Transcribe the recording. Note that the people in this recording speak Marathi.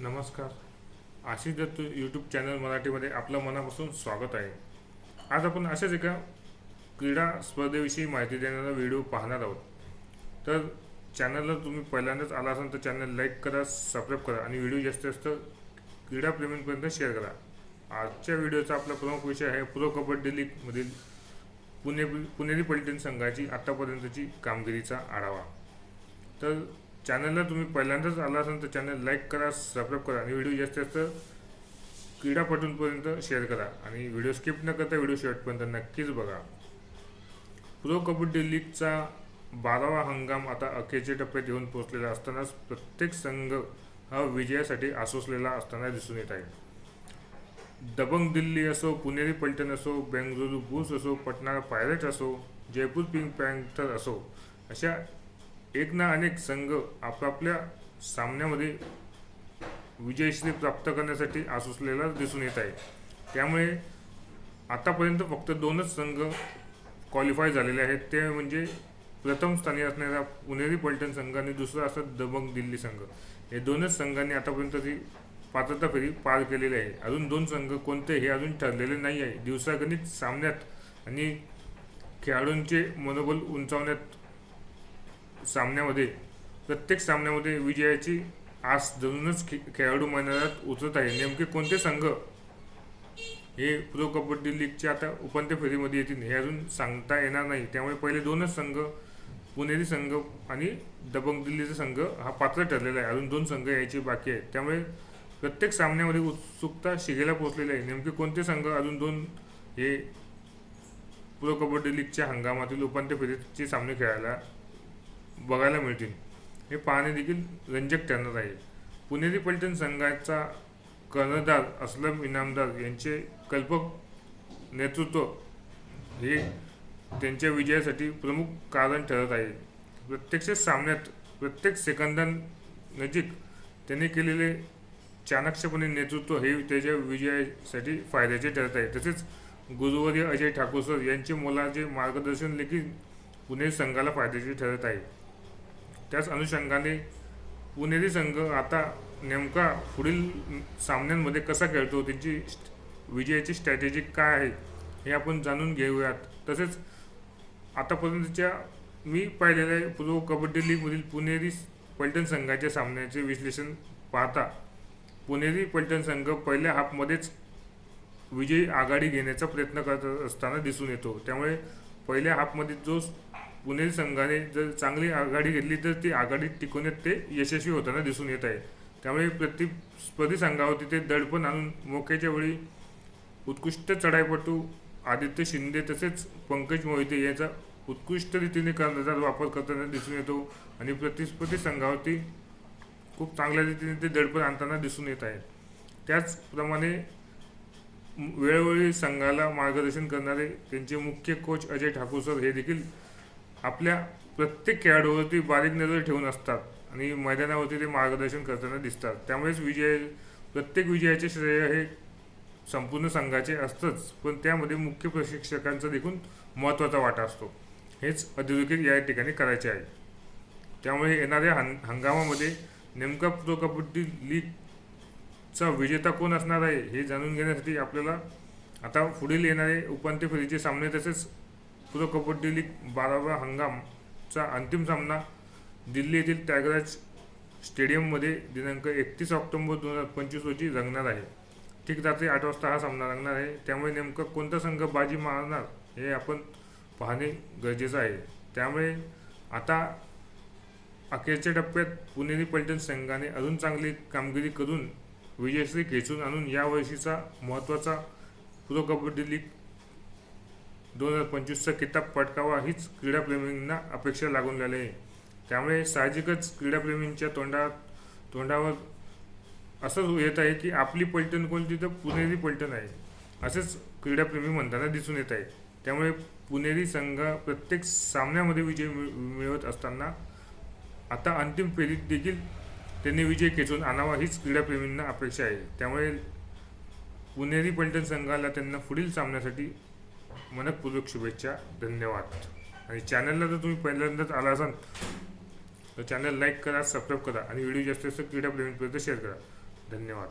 नमस्कार. आशिष दत्त यूट्यूब चॅनल मराठीमध्ये आपलं मनापासून स्वागत आहे. आज आपण अशाच एका क्रीडा स्पर्धेविषयी माहिती देणारा व्हिडिओ पाहणार आहोत. तर चॅनलला तुम्ही पहिल्यांदाच आला असाल तर चॅनल लाईक करा सबस्क्राईब करा आणि व्हिडिओ जास्तीत जास्त क्रीडाप्रेमींपर्यंत शेअर करा. आजच्या व्हिडिओचा आपला प्रमुख विषय आहे प्रो कबड्डी लीगमधील पुणे पुणेरी पलटण संघाची आत्तापर्यंतची कामगिरीचा आढावा. तर चॅनलला तुम्ही पहिल्यांदाच आला असाल तर चॅनल लाईक करा सबस्क्राईब करा आणि व्हिडिओ जास्तीत जास्त क्रीडापटूंपर्यंत शेअर करा. आणि व्हिडिओ स्किप न करता व्हिडिओ शेवटपर्यंत नक्कीच बघा. प्रो कबड्डी लीगचा बारावा हंगाम आता अखेरच्या टप्प्यात येऊन पोहोचलेला असतानाच प्रत्येक संघ हा विजयासाठी आसोसलेला असताना दिसून येत आहे. दबंग दिल्ली असो पुणेरी पलटण असो बेंगळुरू बुल्स असो पटना पायरेट असो जयपूर पिंक पॅन्थर असो अशा एक ना अनेक संघ आपापल्या सामन्यामध्ये विजयश्री प्राप्त करण्यासाठी आसुसलेला दिसून येत आहे. त्यामुळे आतापर्यंत फक्त दोनच संघ क्वालिफाय झालेले आहेत. ते म्हणजे प्रथम स्थानी असणारा पुणेरी पलटण संघ आणि दुसरा असं दबंग दिल्ली संघ. हे दोनच संघांनी आतापर्यंत ती पात्रता फेरी पार केलेली आहे. अजून दोन संघ कोणते हे अजून ठरलेले नाही आहे. दिवसागणित सामन्यात आणि खेळाडूंचे मनोबल उंचावण्यात सामन्यामध्ये प्रत्येक सामन्यामध्ये विजयाची आस धरूनच खे खेळाडू मैदानात उतरत आहे. नेमके कोणते संघ हे प्रो कबड्डी लीगच्या आता उपांत्य फेरीमध्ये येतील हे अजून सांगता येणार नाही. त्यामुळे पहिले दोनच संघ पुणेरी संघ आणि दबंग दिल्लीचा संघ हा पात्र ठरलेला आहे. अजून दोन संघ यायचे बाकी आहेत. त्यामुळे प्रत्येक सामन्यामध्ये उत्सुकता शिगेला पोहोचलेली आहे. नेमके कोणते संघ अजून दोन हे प्रो कबड्डी लीगच्या हंगामातील उपांत्य फेरीचे सामने खेळायला बघायला मिळतील. हे पाहणे देखील रंजक ठरणार आहे. पुणेरी पलटण संघाचा कर्णधार असलम इनामदार यांचे कल्पक नेतृत्व हे त्यांच्या विजयासाठी प्रमुख कारण ठरत आहे. प्रत्यक्ष सामन्यात प्रत्येक सेकंदांनजीक त्यांनी केलेले चाणक्यपणे नेतृत्व हे त्याच्या विजयासाठी फायद्याचे ठरत आहे. तसेच गुरुवारी अजय ठाकूर सर यांचे मोलाचे मार्गदर्शन देखील पुणे संघाला फायद्याचे ठरत आहे. त्याच अनुषंगाने पुणेरी संघ आता नेमका पुढील सामन्यांमध्ये कसा खेळतो त्यांची स्ट- विजयाची स्ट्रॅटेजी काय आहे हे आपण जाणून घेऊयात. तसेच आतापर्यंतच्या मी पाहिलेल्या प्रो कबड्डी लीगमधील पुणेरी पलटण संघाच्या सामन्याचे विश्लेषण पाहता पुणेरी पलटण संघ पहिल्या हाफमध्येच विजयी आघाडी घेण्याचा प्रयत्न करत असताना दिसून येतो. त्यामुळे पहिल्या हाफमध्ये जो पुणे संघाने जर चांगली आघाडी घेतली तर ती आघाडी टिकवण्यात ते यशस्वी होताना दिसून येत आहे. त्यामुळे प्रतिस्पर्धी संघावरती ते दडपण आणून मोक्याच्या वेळी उत्कृष्ट चढाईपटू आदित्य शिंदे तसेच पंकज मोहिते यांचा उत्कृष्ट रीतीने कर्णधार वापर करताना दिसून येतो आणि प्रतिस्पर्धी संघावरती खूप चांगल्या रीतीने ते दडपण आणताना दिसून येत आहे. त्याचप्रमाणे वेळोवेळी संघाला मार्गदर्शन करणारे त्यांचे मुख्य कोच अजय ठाकूर सर हे देखील आपल्या प्रत्येक खेळाडूवरती बारीक नजर ठेवून असतात आणि मैदानावरती ते मार्गदर्शन करताना दिसतात. त्यामुळेच विजय प्रत्येक विजयाचे श्रेय हे संपूर्ण संघाचे असतंच पण त्यामध्ये मुख्य प्रशिक्षकांचा देखील महत्त्वाचा वाटा असतो. हेच अधोरेखित या ठिकाणी करायचे आहे. त्यामुळे येणाऱ्या हं हंगामामध्ये नेमका प्रो कबड्डी लीगचा विजेता कोण असणार आहे हे जाणून घेण्यासाठी आपल्याला आता पुढील येणारे उपांत्य फेरीचे सामने तसेच प्रो कबड्डी लीग बारावा हंगामचा अंतिम सामना दिल्ली येथील त्यागराज स्टेडियममध्ये दिनांक एकतीस ऑक्टोबर दोन हजार पंचवीस रोजी रंगणार आहे. ठीक रात्री आठ वाजता हा सामना रंगणार आहे. त्यामुळे नेमकं कोणता संघ बाजी मारणार हे आपण पाहणे गरजेचं आहे. त्यामुळे आता अखेरच्या टप्प्यात पुणेरी पलटण संघाने अजून चांगली कामगिरी करून विजयश्री खेचून आणून यावर्षीचा महत्त्वाचा प्रो कबड्डी लीग दोन हजार पंचवीसचा किताब पटकावा हीच क्रीडाप्रेमींना अपेक्षा लागून राहिली आहे. त्यामुळे साहजिकच क्रीडाप्रेमींच्या तोंडात तोंडावर असंच येत आहे की आपली पलटण कोणती तर पुणेरी पलटण आहे असेच क्रीडाप्रेमी म्हणताना दिसून येत आहे. त्यामुळे पुणेरी संघ प्रत्येक सामन्यामध्ये विजय मिळ- मिळवत असताना आता अंतिम फेरीत देखील त्यांनी विजय खेचून आणावा हीच क्रीडाप्रेमींना अपेक्षा आहे. त्यामुळे पुणेरी पलटण संघाला त्यांना पुढील सामन्यासाठी मनपूर्वक शुभेच्छा धन्यवाद. आणि चॅनलला जर तुम्ही पहिल्यांदाच आला असाल तर चॅनल लाईक करा सबस्क्राईब करा आणि व्हिडिओ जास्तीत जास्त क्रीडा प्रेमींपर्यंत शेअर करा. धन्यवाद.